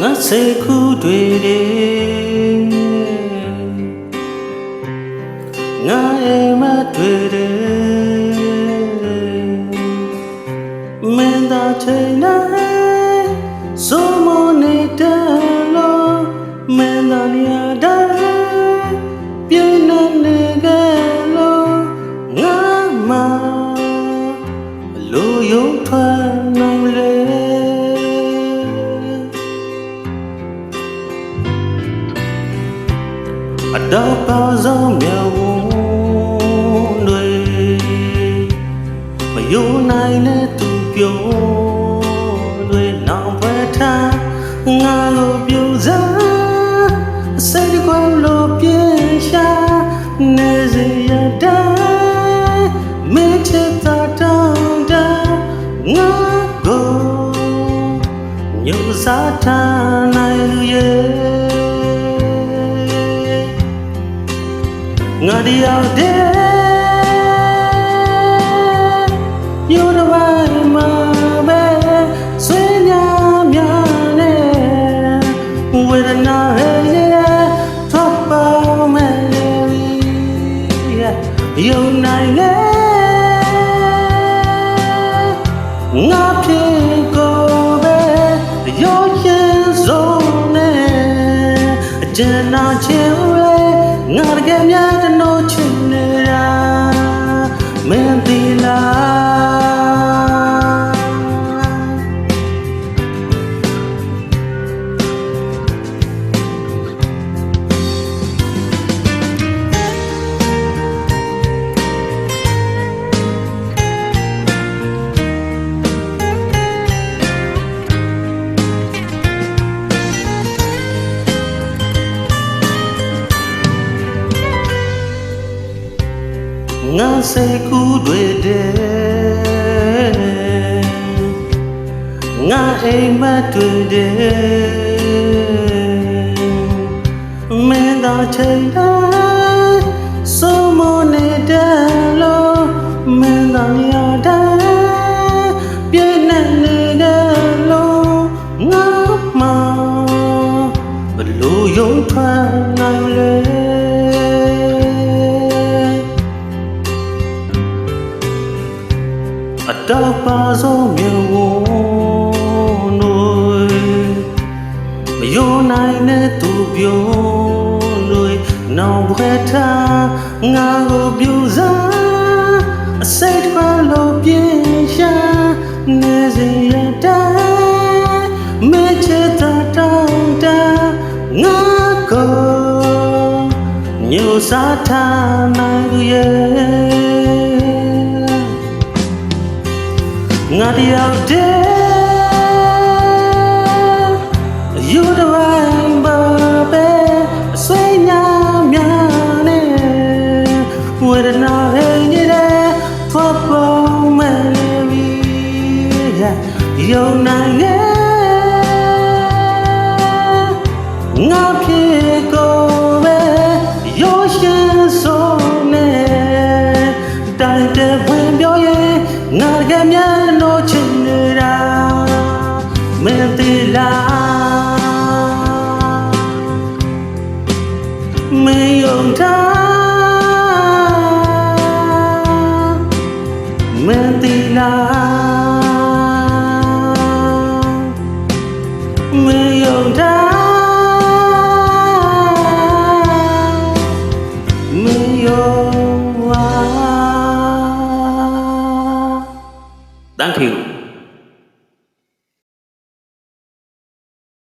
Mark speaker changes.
Speaker 1: ငါစိတ်ကူးတွေတ အတော့ပါဆုံးမြေဝန်းတွေမယုံနိုင်တဲ့သူပြောတွေနောင်ပဲထားငါလိုပြူစားအစိတ်ကွယ်လိုပြင်းရှာနေစေရတဲ့မင်းချစ်တာတောင်းတငါကိုညူစားထားနိုင်လူရဲ့ ငါဒီရောက်တဲ့ယူရဝိုင်းမှာပဲဆွေးညာများနဲ့ဝေဒနာရဲ့ထောက်ပေါင်းမယ်ယုံနိုင်လေငါဖြစ်ကိုပဲရောရင်ဆုံးနဲ့အကျဉ်းနာချင်လေငါတကယ်များ ငါစိတ်ကူးတွေတဲ့ငါအိမ်မက်တွေတဲ့မင်းသာချိန်တိုင်းစိုးမနေတဲ့လို့မင်းသာနေ ပြောတွေနောင်ဘွယ်ထားငါကိုပြူစားအစိတ်ပါလို့ပြင်းရှာနေစေရတိုင်းမေချစ်တာတောင်းတငါကိုညိုစားထားနိုင်ရဲ့ငါတယောက်တည်း ယုံနိုင်ရဲ့ငါဖြစ်ကိုပဲရိုးရှင်းဆုံးနဲ့တိုင်းတဲ့ဝင်ပြောရင်ငါကမြန်လို့ချင်နေတာမင်းသိလား မင်းယုံထားမင်းယုံပါ Thank you